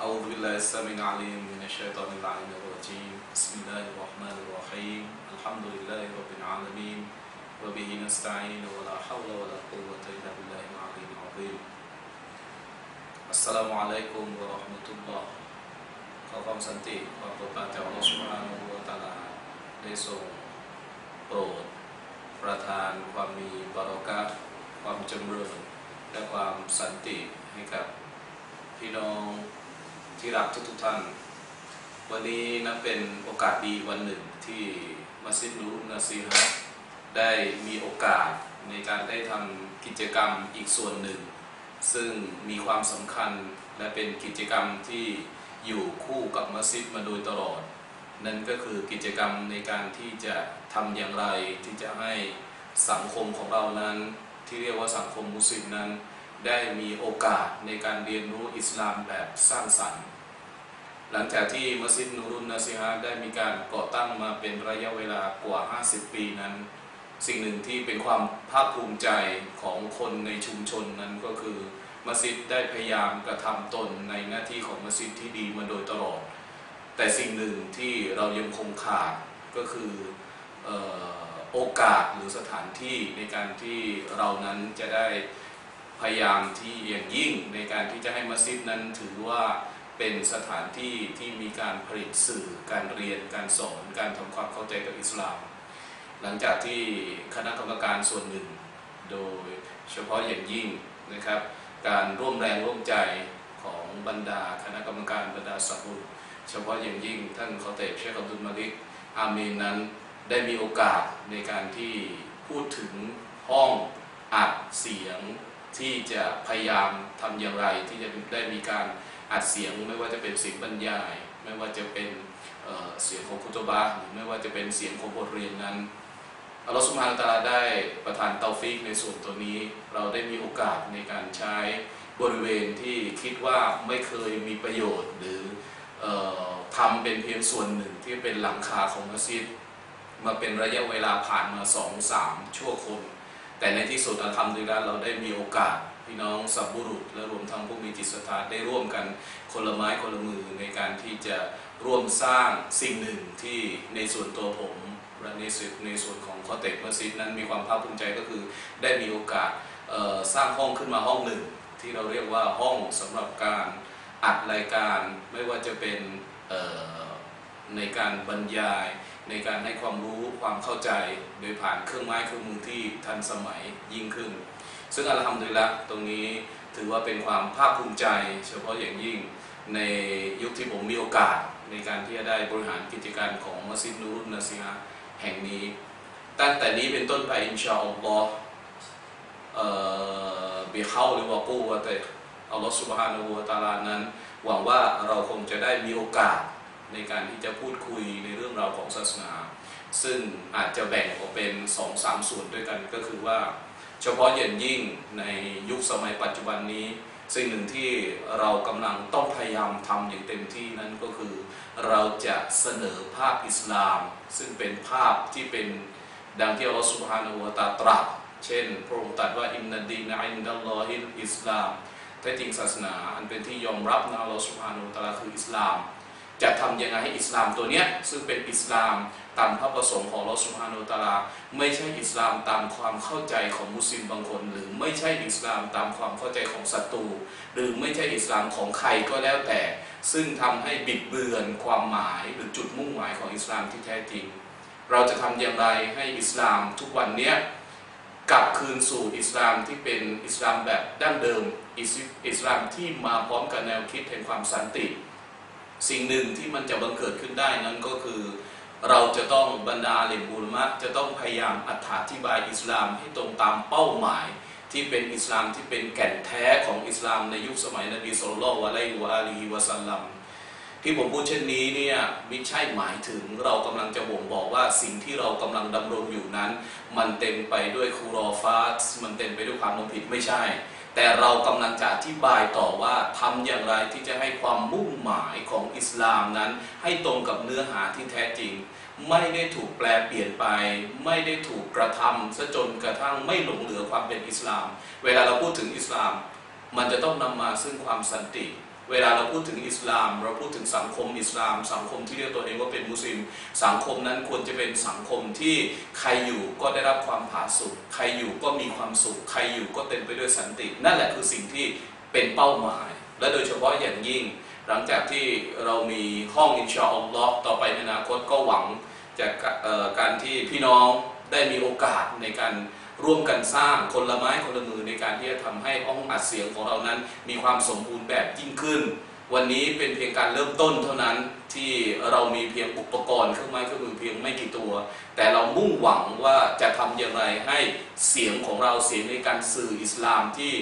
أعوذ بالله السميع العليم من الشيطان اللعين الرجيم بسم الله الرحمن الرحيم الحمد لله رب العالمين وبه نستعين ولا حول ولا قوة إلا بالله العلي العظيم السلام عليكم ورحمة الله ขอความสันติความโปรดปรานจากอัลลอฮฺสุบฮานะฮูวะตะอาลาได้ทรงโปรด ประทานความมีบารอกะห์ความจำเริญและความสันติให้กับพี่น้อง ที่รักทุกๆท่าน วันนี้นับเป็นโอกาสดีวันหนึ่งที่มัสยิดนูรุนนาซีฮะได้มีโอกาสในการได้ทำกิจกรรมอีกส่วนหนึ่ง ซึ่งมีความสำคัญและเป็นกิจกรรมที่อยู่คู่กับมัสยิดมาโดยตลอด นั่นก็คือกิจกรรมในการที่จะทำอย่างไรที่จะให้สังคมของเรานั้น ที่เรียกว่าสังคมมุสลิมนั้น ได้มีโอกาสในการเรียนรู้อิสลามแบบสร้างสรรค์ หลังจากที่มัสยิดนูรุนนาซิฮะได้มีการก่อตั้งมาเป็นระยะเวลากว่า 50 ปีนั้น สิ่งหนึ่งที่เป็นความภาคภูมิใจของคนในชุมชนนั้นก็คือมัสยิดได้พยายามกระทำตนในหน้าที่ของมัสยิดที่ดีมาโดยตลอด แต่สิ่งหนึ่งที่เรายังคงขาดก็คือออโอกาสหรือสถานที่ในการที่เรานั้นจะได้ พยายามที่อย่างยิ่งในการที่จะให้มัสยิดนั้นถือว่าเป็นสถานที่ที่มีการผลิตสื่อการเรียนการสอนการทำความเข้าใจกับอิสลาม หลังจากที่คณะกรรมการส่วนหนึ่ง โดยเฉพาะอย่างยิ่งนะครับ การร่วมแรงร่วมใจของบรรดาคณะกรรมการบรรดาสับุเฉพาะอย่างยิ่งท่านเขาเตบเชคอับดุลมาลิกอาเมนนั้นได้มีโอกาสในการที่พูดถึงห้องอัดเสียง ที่จะพยายามทำอย่างไร ที่จะได้มีการอัดเสียงไม่ว่าจะเป็นเสียงบรรยาย ไม่ว่าจะเป็นเเสียงของคุตบะหรือไม่ว่าจะเป็นเสียงของบทเรียนนั้นอัลลอฮฺสุบฮานตาลาได้ประทานเตาฟิกในส่วนตัวนี้ เราได้มีโอกาสในการใช้บริเวณที่คิดว่าไม่เคยมีประโยชน์ หรือออทำเป็นเพียงส่วนหนึ่งที่เป็นหลังคาของมัสยิดมาเป็นระยะเวลาผ่านมาสองสามชั่วคน แต่ในที่สุดอัลฮัมดุลิลละเราได้มีโอกาสพี่น้องสับบุรุษ และรวมทั้งผู้มีจิตศรัทธาได้ร่วมกันคนละไม้คนละมือในการที่จะร่วมสร้างสิ่งหนึ่งที่ในส่วนตัวผมและในส่วนในส่วนของคอเต็กมัสยิดนั้นมีความภาคภูมิใจก็คือได้มีโอกาสสร้างห้องขึ้นมาห้องหนึ่ง ที่เราเรียกว่าห้องสำหรับการอัดรายการไม่ว่าจะเป็นในการบรรยาย ในการให้ความรู้ความเข้าใจโดยผ่านเครื่องไม้เครื่องมือที่ทันสมัยยิ่งขึ้น ซึ่งอัลฮัมดุลิละตรงนี้ถือว่าเป็นความภาคภูมิใจ เฉพาะอย่างยิ่งในยุคที่ผมมีโอกาสในการที่จะได้บริหารกิจการของมัสยิดนูรุนนาซีฮะแห่งนี้ ตั้งแต่นี้เป็นต้นไปอินชาอัลลอฮ์เอ่อบิเข้าหรือว่ากู้ว่าแต่อัลลอฮ์สุบฮานูวะตาลานั้น หวังว่าเราคงจะได้มีโอกาส ในการที่จะพูดคุยในเรื่องราวของศาสนา ซึ่งอาจจะแบ่งออกเป็นสองสามส่วนด้วยกันก็คือว่า เฉพาะอย่างยิ่งในยุคสมัยปัจจุบันนี้ สิ่งหนึ่งที่เรากำลังต้องพยายามทำอย่างเต็มที่นั้นก็คือ เราจะเสนอภาพอิสลาม ซึ่งเป็นภาพที่เป็นดังที่อัลลอฮฺสุบฮานาหูวะตาตรัสเช่น พระองค์ตรัสว่าอินนดีนอินดัลลอฮิลอิสลามแท้จริงศาสนา อันเป็นที่ยอมรับนะอัลลอฮฺสุบฮานาหูวะตาลาคืออิสลาม จะทำยังไงให้อิสลามตัวเนี้ยซึ่งเป็นอิสลามตามพระประสงค์ของลอสุฮานาหูวะตาลา ไม่ใช่อิสลามตามความเข้าใจของมุสลิมบางคน หรือไม่ใช่อิสลามตามความเข้าใจของศัตรูหรือไม่ใช่อิสลามของใครก็แล้วแต่ ซึ่งทำให้บิดเบือนความหมายหรือจุดมุ่งหมายของอิสลามที่แท้จริง เราจะทำอย่างไรให้อิสลามทุกวันเนี้ยกลับคืนสู่อิสลามที่เป็นอิสลามแบบดั้งเดิมอิสลามที่มาพร้อมกับแนวคิดแห่งความสันติ สิ่งหนึ่งที่มันจะบังเกิดขึ้นได้นั้นก็คือ เราจะต้องบรรดาเลมบุลมะจะต้องพยายามอธิบายอิสลามให้ตรงตามเป้าหมายที่เป็นอิสลามที่เป็นแก่นแท้ของอิสลามในยุคสมัยนบีสุลต่านวะไลฮิวะอาลีฮิวะสัลลัมที่ผมพูดเช่นนี้เนี่ยไม่ใช่หมายถึงเรากำลังจะบ่งบอกว่าสิ่งที่เรากำลังดำรงอยู่นั้น มันเต็มไปด้วยคูรอฟาสมันเต็มไปด้วยความมผิดไม่ใช่ แต่เรากำลังจะอธิบายต่อว่าทำอย่างไรที่จะให้ความมุ่งหมายของอิสลามนั้น ให้ตรงกับเนื้อหาที่แท้จริง ไม่ได้ถูกแปลเปลี่ยนไป ไม่ได้ถูกกระทำซะจนกระทั่งไม่หลงเหลือความเป็นอิสลาม เวลาเราพูดถึงอิสลาม มันจะต้องนำมาซึ่งความสันติ เวลาเราพูดถึงอิสลาม เราพูดถึงสังคมอิสลาม สังคมที่เรียกตัวเองว่าเป็นมุสลิม สังคมนั้นควรจะเป็นสังคมที่ใครอยู่ก็ได้รับความผาสุกใครอยู่ก็มีความสุข ใครอยู่ก็เต็มไปด้วยสันติ นั่นแหละคือสิ่งที่เป็นเป้าหมาย และโดยเฉพาะอย่างยิ่ง หลังจากที่เรามีห้องอินชาอัลลอฮ์ต่อไปในอนาคตก็หวังจากการที่พี่น้องได้มีโอกาสในการ ร่วมกันสร้างคนละไม้คนละมือในการที่จะทำให้ห้องอัดเสียงของเรานั้น มีความสมบูรณ์แบบยิ่งขึ้น วันนี้เป็นเพียงการเริ่มต้นเท่านั้นที่เรามีเพียงอุปกรณ์เครื่องไม้เครื่องมือเพียงไม่กี่ตัว แต่เรามุ่งหวังว่าจะทำอย่างไรให้เสียงของเราเสียงในการสื่ออิสลามที่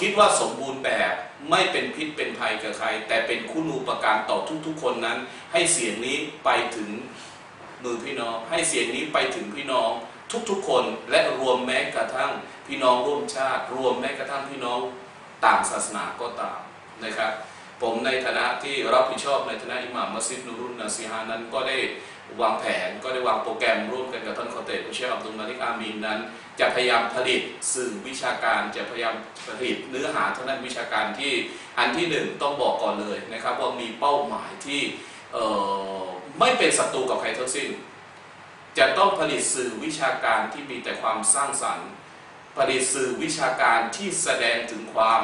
คิดว่าสมบูรณ์แบบไม่เป็นพิษเป็นภัยกับใคร แต่เป็นคุณูปการต่อทุกๆ คนนั้น ให้เสียงนี้ไปถึงมือพี่น้อง ให้เสียงนี้ไปถึงพี่น้อง ทุกๆ คนและรวมแม้กระทั่งพี่น้องร่วมชาติ รวมแม้กระทั่งพี่น้องต่างศาสนาก็ตามนะครับ ผมในฐานะที่รับผิดชอบในฐานะอิหม่ามมัสยิดนูรุนนาซีฮานั้นก็ได้วางแผนก็ได้วางโปรแกรมร่วมกันกับท่านคอเตอุเชอับดุลมาลิกอามีนนั้น จะพยายามผลิตสื่อวิชาการจะพยายามผลิตเนื้อหาทางด้านวิชาการที่อันที่หนึ่งต้องบอกก่อนเลยนะครับว่ามีเป้าหมายที่ไม่เป็นศัตรูกับใครทั้งสิ้น จะต้องผลิตสื่อวิชาการที่มีแต่ความสร้างสรรค์ ผลิตสื่อวิชาการที่แสดงถึงความ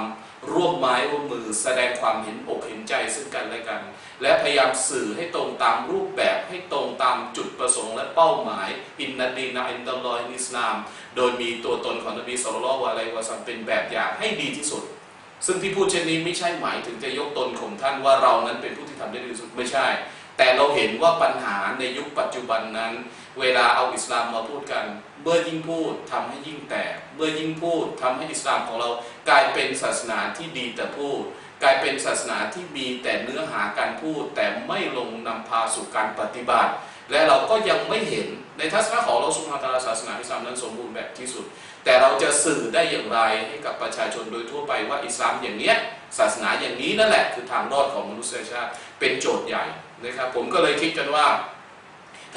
ร่วมไม้ร่วมมือ แสดงความเห็นอกเห็นใจซึ่งกันและกัน และพยายามสื่อให้ตรงตามรูปแบบให้ตรงตามจุดประสงค์และเป้าหมายอินนดีนาอินตลอยอิสลาม โดยมีตัวตนของนบีสุลต่านวะอะลัยฮิวะซัมเป็นแบบอย่างให้ดีที่สุด ซึ่งที่พูดเช่นนี้ไม่ใช่หมายถึงจะยกตนของท่านว่าเรานั้นเป็นผู้ที่ทำได้ดีที่สุดไม่ใช่ แต่เราเห็นว่าปัญหาในยุคปัจจุบันนั้น เวลาเอาอิสลามมาพูดกัน เมื่อยิ่งพูดทำให้ยิ่งแตก เมื่อยิ่งพูดทำให้อิสลามของเรากลายเป็นศาสนาที่ดีแต่พูด กลายเป็นศาสนาที่มีแต่เนื้อหาการพูด แต่ไม่ลงนำพาสู่การปฏิบัติ และเราก็ยังไม่เห็นในทัศนะของเราสุภาตาศาสนาอิสลามนั้นสมบูรณ์แบบที่สุด แต่เราจะสื่อได้อย่างไรให้กับประชาชนโดยทั่วไปว่าอิสลามอย่างเนี้ยศาสนาอย่างนี้นั่นแหละคือทางรอดของมนุษยชาติเป็นโจทย์ใหญ่นะครับผมก็เลยคิดกันว่า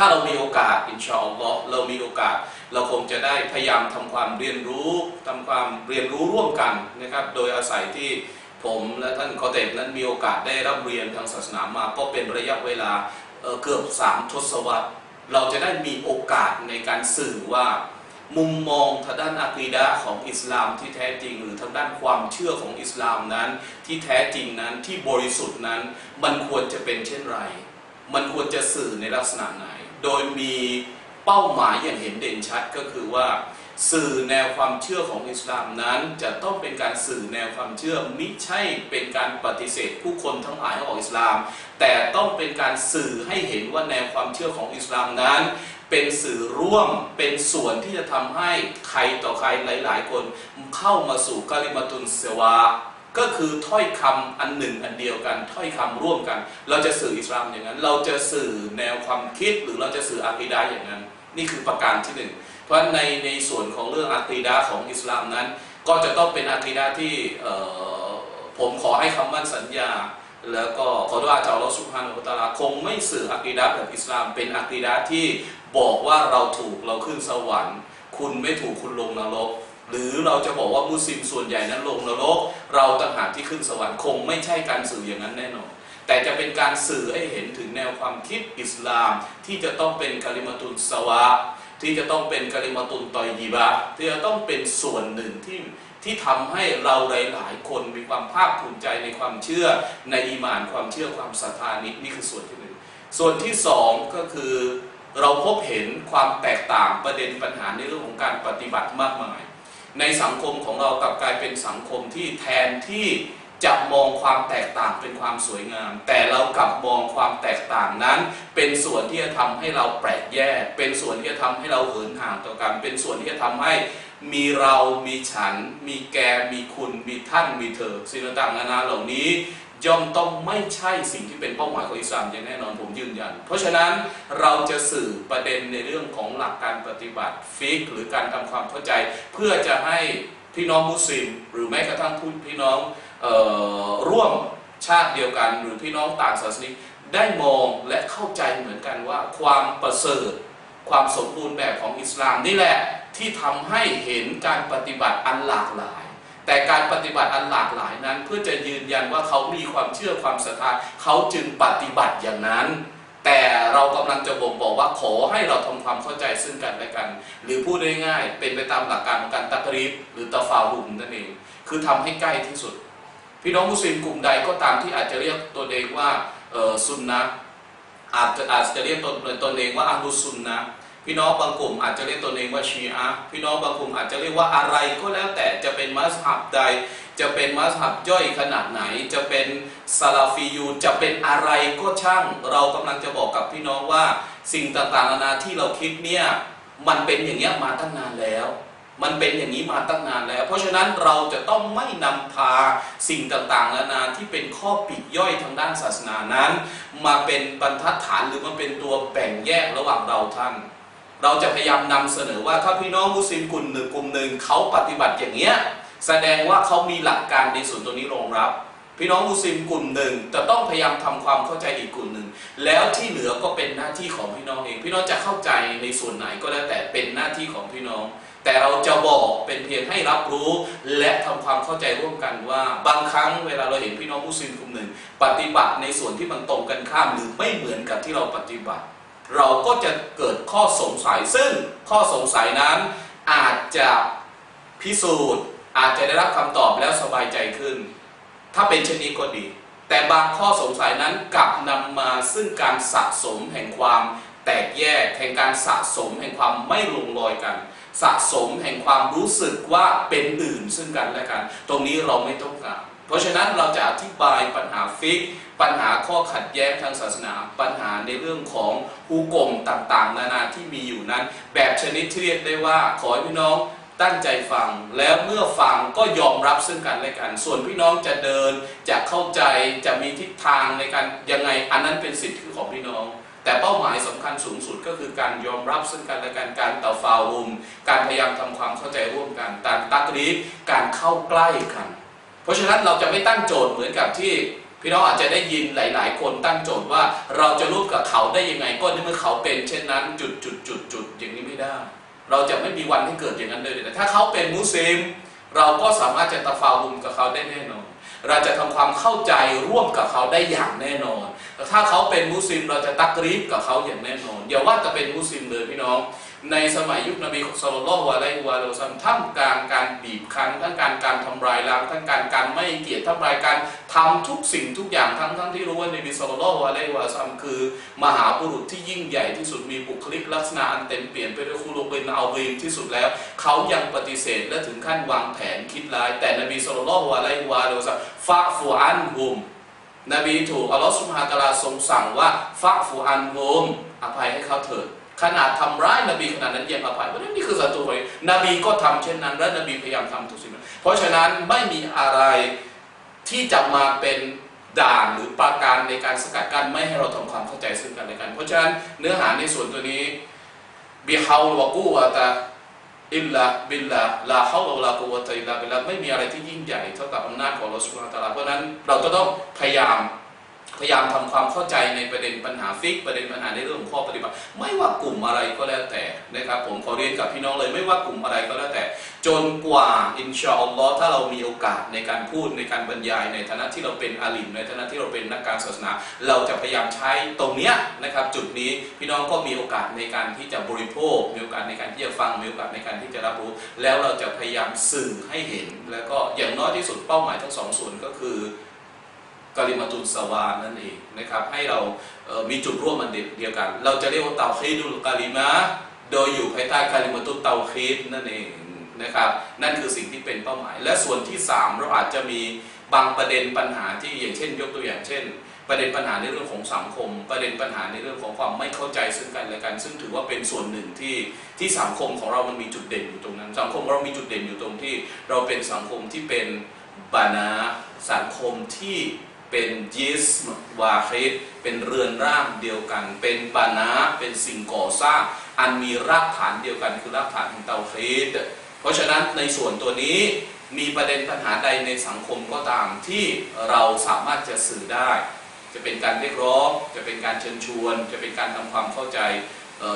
ถ้าเรามีโอกาสอินชาอัลลอฮ์เรามีโอกาส เราคงจะได้พยายามทำความเรียนรู้ทำความเรียนรู้ร่วมกันนะครับ โดยอาศัยที่ผมและท่านคอเตบนั้นมีโอกาสได้รับเรียนทางศาสนามาก็เป็นระยะเวลาเเกือบสามทศวรรษ เราจะได้มีโอกาสในการสื่อว่ามุมมองทางด้านอะกีดะของอิสลามที่แท้จริง หรือทางด้านความเชื่อของอิสลามนั้น ที่แท้จริงนั้นที่บริสุทธิ์นั้น มันควรจะเป็นเช่นไร มันควรจะสื่อในลักษณะไหน โดยมีเป้าหมายอย่างเห็นเด่นชัดก็คือว่า สื่อแนวความเชื่อของอิสลามนั้น จะต้องเป็นการสื่อแนวความเชื่อมิใช่เป็นการปฏิเสธผู้คนทั้งหลายให้ออกอิสลาม แต่ต้องเป็นการสื่อให้เห็นว่าแนวความเชื่อของอิสลามนั้นเป็นสื่อร่วมเป็นส่วนที่จะทำให้ใครต่อใครหลาย ๆ คนเข้ามาสู่กาลิมาตุนเสวา ก็คือถ้อยคำอันหนึ่งอันเดียวกัน ถ้อยคำร่วมกัน เราจะสื่ออิสลามอย่างนั้น เราจะสื่อแนวความคิดหรือเราจะสื่ออากีดะห์อย่างนั้น นี่คือประการที่หนึ่งเพราะฉะนั้นในในส่วนของเรื่องอากีดะห์ของอิสลามนั้น ก็จะต้องเป็นอากีดะห์ที่เอ่อผมขอให้คำมั่นสัญญา แล้วก็ขอดุอาจากอัลลอฮฺสุบฮานะฮูวะตะอาลาคงไม่สื่ออากีดะห์แบบอิสลาม เป็นอากีดะห์ที่บอกว่าเราถูกเราขึ้นสวรรค์ คุณไม่ถูกคุณลงนรก หรือเราจะบอกว่ามุสลิมส่วนใหญ่นั้นลงนรก เราต่างหากที่ขึ้นสวรรค์คงไม่ใช่การสื่ออย่างนั้นแน่นอน แต่จะเป็นการสื่อให้เห็นถึงแนวความคิดอิสลาม ที่จะต้องเป็นกาลิมาตุนสวะที่จะต้องเป็นกาลิมาตุนตอยยีบะที่จะต้องเป็นส่วนหนึ่งที่ที่ทำให้เราหลายๆคนมีความภาคภูมิใจในความเชื่อในอีมานความเชื่อความศรัทธานี้นี่คือส่วนที่หนึ่งส่วนที่สองก็คือเราพบเห็นความแตกต่างประเด็นปัญหาในเรื่องของการปฏิบัติมากมาย ในสังคมของเรากลับกลายเป็นสังคมที่แทนที่จะมองความแตกต่างเป็นความสวยงาม แต่เรากลับมองความแตกต่างนั้น เป็นส่วนที่จะทำให้เราแปลกแยก เป็นส่วนที่จะทำให้เราเหินห่างต่อกัน เป็นส่วนที่จะทำให้มีเรา มีฉัน มีแก มีคุณ มีท่าน มีเธอสิ่งต่างๆนานาเหล่านี้ ย่อมต้องไม่ใช่สิ่งที่เป็นเป้าหมายของอิสลามอย่างแน่นอนผมยืนยัน เพราะฉะนั้นเราจะสื่อประเด็นในเรื่องของหลักการปฏิบัติฟิกหรือการทำความเข้าใจ เพื่อจะให้พี่น้องมุสลิม หรือแม้กระทั่งผู้พี่น้องออร่วมชาติเดียวกัน หรือพี่น้องต่างศาสนิกได้มองและเข้าใจเหมือนกันว่าความประเสริฐความสมบูรณ์แบบของอิสลามนี่แหละที่ทำให้เห็นการปฏิบัติอันหลากหลาย แต่การปฏิบัติอันหลากหลายนั้น เพื่อจะยืนยันว่าเขามีความเชื่อความศรัทธาเขาจึงปฏิบัติอย่างนั้น แต่เรากำลังจะบ่งบอกว่าขอให้เราทำความเข้าใจซึ่งกันและกัน หรือพูดได้ง่ายเป็นไปตามหลักการของการตักรีบหรือตะฟาหุมนั่นเองคือทำให้ใกล้ที่สุด พี่น้องมุสลิมกลุ่มใดก็ตามที่อาจจะเรียกตัวเองว่าซุนนะอาจจะอาจจะเรียกตนตนเองว่าอัลลุซุนนะ พี่น้องบางกลุ่มอาจจะเรียกตนเองว่าชีอะห์พี่น้องบางกลุ่มอาจจะเรียกว่าอะไรก็แล้วแต่จะเป็นมัสฮับใด จะเป็นมัสฮับย่อยขนาดไหน จะเป็นซาลาฟียูจะเป็นอะไรก็ช่าง เรากำลังจะบอกกับพี่น้องว่า สิ่งต่างๆนานาที่เราคิดเนี่ยมันเป็นอย่างเงี้ยมาตั้งนานแล้ว มันเป็นอย่างนี้มาตั้งนานแล้ว เพราะฉะนั้นเราจะต้องไม่นำพาสิ่งต่างๆนานาที่เป็นข้อปิดย่อยทางด้านศาสนานั้น มาเป็นบรรทัดฐานหรือมาเป็นตัวแบ่งแยกระหว่างเราท่าน เราจะพยายามนำเสนอว่าถ้าพี่น้องมุสลิมกลุ่มหนึ่งกลุ่มหนึ่งเขาปฏิบัติอย่างเงี้ยแสดงว่าเขามีหลักการในส่วนตรงนี้รองรับ พี่น้องมุสลิมกลุ่มหนึ่งจะต้องพยายามทำความเข้าใจอีกกลุ่มหนึ่งแล้วที่เหลือก็เป็นหน้าที่ของพี่น้องเอง พี่น้องจะเข้าใจในส่วนไหนก็แล้วแต่เป็นหน้าที่ของพี่น้อง แต่เราจะบอกเป็นเพียงให้รับรู้ และทำความเข้าใจร่วมกันว่า บางครั้งเวลาเราเห็นพี่น้องมุสลิมกลุ่มหนึ่ง ปฏิบัติในส่วนที่มันตรงกันข้ามหรือไม่เหมือนกับที่เราปฏิบัติ เราก็จะเกิดข้อสงสัยซึ่งข้อสงสัยนั้นอาจจะพิสูจน์ อาจจะได้รับคำตอบแล้วสบายใจขึ้น ถ้าเป็นเช่นนี้ก็ดี แต่บางข้อสงสัยนั้นกลับนำมาซึ่งการสะสมแห่งความแตกแยกแห่งการสะสมแห่งความไม่ลงรอยกัน สะสมแห่งความรู้สึกว่าเป็นอื่นซึ่งกันและกัน ตรงนี้เราไม่ต้องการ เพราะฉะนั้นเราจะอธิบายปัญหาฟิก ปัญหาข้อขัดแย้งทางศาสนา ปัญหาในเรื่องของฮุกกลมต่างๆ นานาที่มีอยู่นั้น แบบชนิดที่เรียกได้ว่าขอให้พี่น้องตั้งใจฟังแล้วเมื่อฟังก็ยอมรับซึ่งกันและกัน ส่วนพี่น้องจะเดิน จะเข้าใจจะมีทิศทางในการยังไงอันนั้นเป็นสิทธิ์ของพี่น้อง แต่เป้าหมายสำคัญสูงสุดก็คือการยอมรับซึ่งกันและกันการเตาฟาวุมการพยายามทำความเข้าใจร่วมกันการตักรีการเข้าใกล้กัน ราะฉะนั้นเราจะไม่ตั้งโจทย์เหมือนกับที่พี่น้องอาจจะได้ยินหลาย ๆ คนตั้งโจทย์ว่าเราจะรู้กับเขาได้ยังไงก็ในเมื่อเขาเป็น เช่นนั้นจุดจุดจุดจุดอย่างนี้ไม่ได้ เราจะไม่มีวันที่เกิดอย่างนั้นเลยแต่ถ้าเขาเป็นมุสลิม เราก็สามารถจะตะฟาวุมกับเขาได้แน่นอน เราจะทำความเข้าใจร่วมกับเขาได้อย่างแน่นอนแต่ถ้าเขาเป็นมุสลิมเราจะตักรีบกับเขาอย่างแน่นอนอย่าว่าจะเป็นมุสลิมเลยพี่น้อง ในสมัยยุคนบีสุลต่านลวะไลวะลัยฮิวะซัมท่ามกลางการบีบคั้นทั้งการการทำลายล้างทั้งการการไม่เกียรติทำลายการทำทุกสิ่งทุกอย่างทั้งทั้งที่รู้ว่านบีสุลต่านลวะไลวะซัลลัมคือ มหาบุรุษที่ยิ่งใหญ่ที่สุดมีบุคลิกลักษณะอันเต็มเปลี่ยนไปด้วยคุลุเป็นเอาวีมที่สุดแล้ว เขายังปฏิเสธและถึงขั้นวางแผนคิดร้าย แต่นบีสุลต่านลวะไลวะซัลลัมฟะฟูอันฮุมนบีถูกอัลลอฮฺสุบฮาตะลาทรงสั่งว่าฟะฟูอันฮุมอภัยให้เขาเถิด ขนาดทำร้ายนบีขนาดนั้นยังอภัยเพราะนั่นนี่คือศัตรูเลยนบีก็ทำเช่นนั้น และนบีพยายามทำทุกสิ่งเพราะฉะนั้นไม่มีอะไรที่จะมาเป็นด่านหรือปราการในการสกัดกั้นไม่ให้เราทำความเข้าใจซึ่งกันและกัน เพราะฉะนั้นเนื้อหาในส่วนตัวนี้บิฮาววะกูวะตะอิลลาบิลลาลาฮาวลากูวะตะอิลลาบิลลาไม่มีอะไรที่ยิ่งใหญ่เท่ากับอำนาจของอัลลอฮฺสุบฮานะฮูวะตะอาลาเพราะฉะนั้นเราก็ต้องพยายาม พยายามทำความเข้าใจในประเด็นปัญหาฟิก ประเด็นปัญหาในเรื่องของข้อปฏิบัติ ไม่ว่ากลุ่มอะไรก็แล้วแต่นะครับ ผมขอเรียนกับพี่น้องเลยไม่ว่ากลุ่มอะไรก็แล้วแต่ จนกว่าอินชาอัลลอฮ์ถ้าเรามีโอกาสในการพูดในการบรรยายในฐานะที่เราเป็นอาลิมในฐานะที่เราเป็นนักการศาสนา เราจะพยายามใช้ตรงเนี้ยนะครับ จุดนี้พี่น้องก็มีโอกาสในการที่จะบริโภคมีโอกาสในการที่จะฟังมีโอกาสในการที่จะรับรู้ แล้วเราจะพยายามสื่อให้เห็น แล้วก็อย่างน้อยที่สุดเป้าหมายทั้งสองส่วนก็คือ กาลิมาตุสวานั่นเองนะครับให้เรามีจุดร่วมมันเดียวกัน เราจะเรียกว่าเตาคีดุลกาลิมะโดยอยู่ภายใต้กาลิมาตุเตาคีดนั่นเองนะครับนั่นคือสิ่งที่เป็นเป้าหมาย และส่วนที่ 3 เราอาจจะมีบางประเด็นปัญหาที่อย่างเช่น ยกตัวอย่างเช่น ประเด็นปัญหาในเรื่องของสังคม ประเด็นปัญหาในเรื่องของความไม่เข้าใจซึ่งกันและกัน ซึ่งถือว่าเป็นส่วนหนึ่งที่ที่สังคมของเรามันมีจุดเด่นอยู่ตรงนั้น สังคมเรามีจุดเด่นอยู่ตรงที่ เราเป็นสังคมที่เป็นบานาสังคมที่ เป็นยิสมวาคิดเป็นเรือนร่างเดียวกัน เป็นปานะเป็นสิ่งก่อสร้าง อันมีรากฐานเดียวกันคือรากฐานของเตาคีดเพราะฉะนั้นในส่วนตัวนี้มีประเด็นปัญหาใดในสังคมก็ตามที่เราสามารถจะสื่อได้ จะเป็นการเรียกร้องจะเป็นการเชิญชวน จะเป็นการทำความเข้าใจ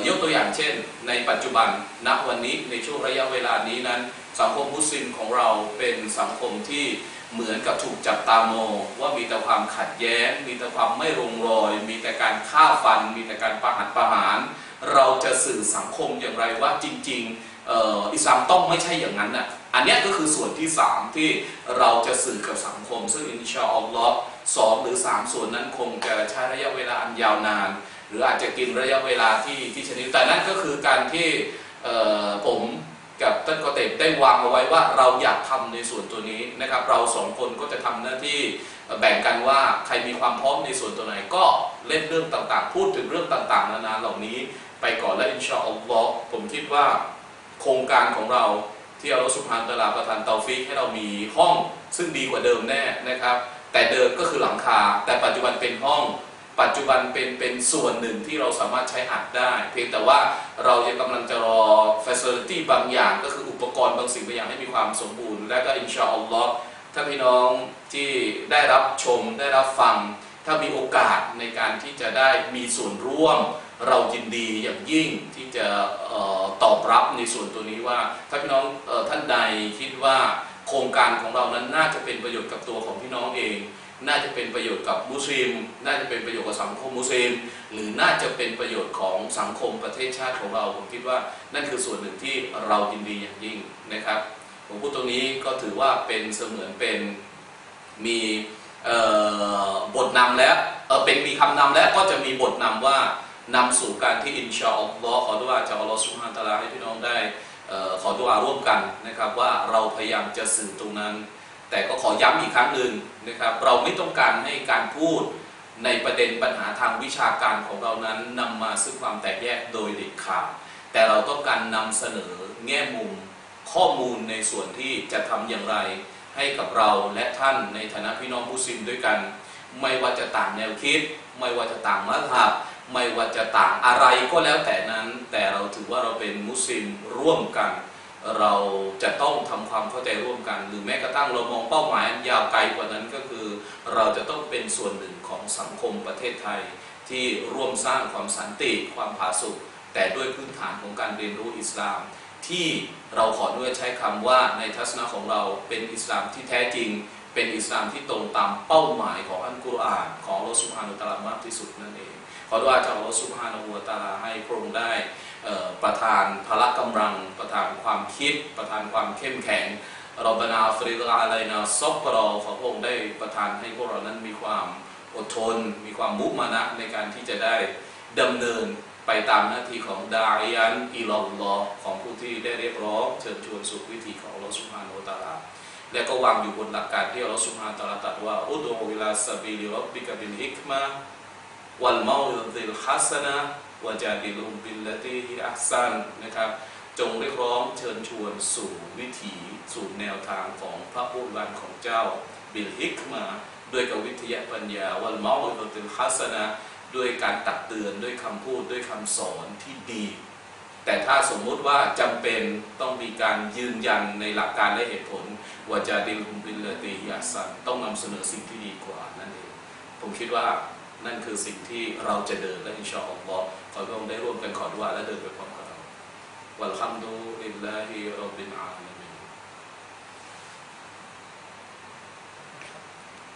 ยกตัวอย่างเช่น ในปัจจุบันณวันนี้ในช่วงระยะเวลานี้นั้น สังคมมุสลิมของเราเป็นสังคมที่ เหมือนกับถูกจับตามองว่ามีแต่ความขัดแย้ง มีแต่ความไม่ลงรอย มีแต่การฆ่าฟัน มีแต่การประหัตประหาร เราจะสื่อสังคมอย่างไรว่าจริงๆอ,อิสลามต้องไม่ใช่อย่างนั้นน่ะอันนี้ก็คือส่วนที่ 3 ที่เราจะสื่อกับสังคม ซึ่งอินชาอัลลอฮ์สองหรือ 3 ส่วนนั้นคงจะใช้ระยะเวลาอันยาวนาน หรืออาจจะกินระยะเวลาที่ที่ชนิดแต่นั่นก็คือการที่ผม กับท่านกอเต็ได้วางเอาไว้ว่าเราอยากทำในส่วนตัวนี้นะครับ เราสองคนก็จะทำหน้าที่แบ่งกันว่าใครมีความพร้อมในส่วนตัวไหนก็เล่นเรื่องต่างๆ พูดถึงเรื่องต่างๆ นานาเหล่านี้ ไปก่อนและอินชาอัลลอฮ์ผมคิดว่าโครงการของเราที่อัลลอฮ์สุบฮานตะอาลาประทานเตาฟิกให้เรามีห้องซึ่งดีกว่าเดิมแน่นะครับ แต่เดิมก็คือหลังคา แต่ปัจจุบันเป็นห้อง ปัจจุบันเป็นเป็นส่วนหนึ่งที่เราสามารถใช้อัดได้ เพียงแต่ว่าเราจะกำลังจะรอ facility บางอย่าง ก็คืออุปกรณ์บางสิ่งบางอย่างให้มีความสมบูรณ์ และก็อินชาอัลลอฮ์ถ้าพี่น้องที่ได้รับชมได้รับฟัง ถ้ามีโอกาสในการที่จะได้มีส่วนร่วม เรายินดีอย่างยิ่งที่จะออตอบรับในส่วนตัวนี้ว่า ถ้าพี่น้องออท่านใดคิดว่าโครงการของเรานั้นน่าจะเป็นประโยชน์กับตัวของพี่น้องเอง น่าจะเป็นประโยชน์กับมุสลิม น่าจะเป็นประโยชน์กับสังคมมุสลิม หรือน่าจะเป็นประโยชน์ของสังคมประเทศชาติของเรา ผมคิดว่านั่นคือส่วนหนึ่งที่เรายินดีอย่างยิ่งนะครับ ผมพูดตรงนี้ก็ถือว่าเป็นเสมือนเป็นมีบทนำแล้วเเป็นมีคำนำแล้วก็จะมีบทนำว่านำสู่การที่อินชาอัลลอฮ์ขอดุอาจากอัลลอฮ์สุบฮานตะลาให้พี่น้องได้ออขอดุอาร่วมกันนะครับว่าเราพยายามจะสื่อตรงนั้น แต่ก็ขอย้ำอีกครั้งหนึ่งนะครับ เราไม่ต้องการให้การพูดในประเด็นปัญหาทางวิชาการของเรานั้นนำมาซึ่งความแตกแยกโดยเด็ดขาดแต่เราต้องการนำเสนอแง่มุมข้อมูลในส่วนที่จะทำอย่างไร ให้กับเราและท่านในฐานะพี่น้องมุสลิมด้วยกัน ไม่ว่าจะต่างแนวคิด ไม่ว่าจะต่างมัธยบไม่ว่าจะต่างอะไรก็แล้วแต่นั้น แต่เราถือว่าเราเป็นมุสลิมร่วมกัน เราจะต้องทำความเข้าใจร่วมกัน หรือแม้กระทั่งเรามองเป้าหมายยาวไกลกว่านั้นก็คือ เราจะต้องเป็นส่วนหนึ่งของสังคมประเทศไทย ที่ร่วมสร้างความสันติความผาสุกแต่ด้วยพื้นฐานของการเรียนรู้อิสลาม ที่เราขอด้วยใช้คำว่าในทัศนะของเราเป็นอิสลามที่แท้จริง เป็นอิสลามที่ตรงตามเป้าหมายของอัลกุรอานของอัลสุบฮานุตาลามากที่สุดนั่นเองขอดุอาจากอัลลสุบฮานะฮูวะตาลาให้พระองค์ได้ ประทานพละกำลัง ประทานความคิด ประทานความเข้มแข็งรบนาฟริดอาลัยนาซอกรอขอพระองค์ได้ประทานให้พวกเรานั้นมีความอดทน มีความมุมานะในการที่จะได้ดำเนินไปตามหน้าที่ของดาอิยันอิลอลลอของผู้ที่ได้เรียกร้องเชิญชวนสู่วิธีของอัลอสุบฮานะฮูวะตะอาลาและก็วางอยู่บนหลักการที่อัลอสุบฮานะฮูวะตะอาลาตรัสว่าอุดูอิลาซาบิลิรับบิกบิลฮิกมะวัลเมาอิลฮัสนะ วะจาดิลุมบิลลตีฮิอัสซันนะครับ จงเรียกร้องเชิญชวนสู่วิถีสู่แนวทางของพระผู้วันของเจ้าบิลฮิกมาด้วยกับวิทยาปัญญาวัลเมาอิลติลฮัสนะด้วยการตักเตือนด้วยคำพูดด้วยคำสอนที่ดี แต่ถ้าสมมุติว่าจำเป็นต้องมีการยืนยันในหลักการและเหตุผลวาจาดิลุมบิลลตีฮิอัสซันต้องนำเสนอสิ่งที่ดีกว่านั่นเองผมคิดว่า นั่นคือสิ่งที่เราจะเดินและอินชาอัลลอฮ์ขอพระองค์ได้ร่วมกันขอดุอาและเดินไปพร้อมกับเราวัลฮัมดุลิลลาฮิรับบิลอาลา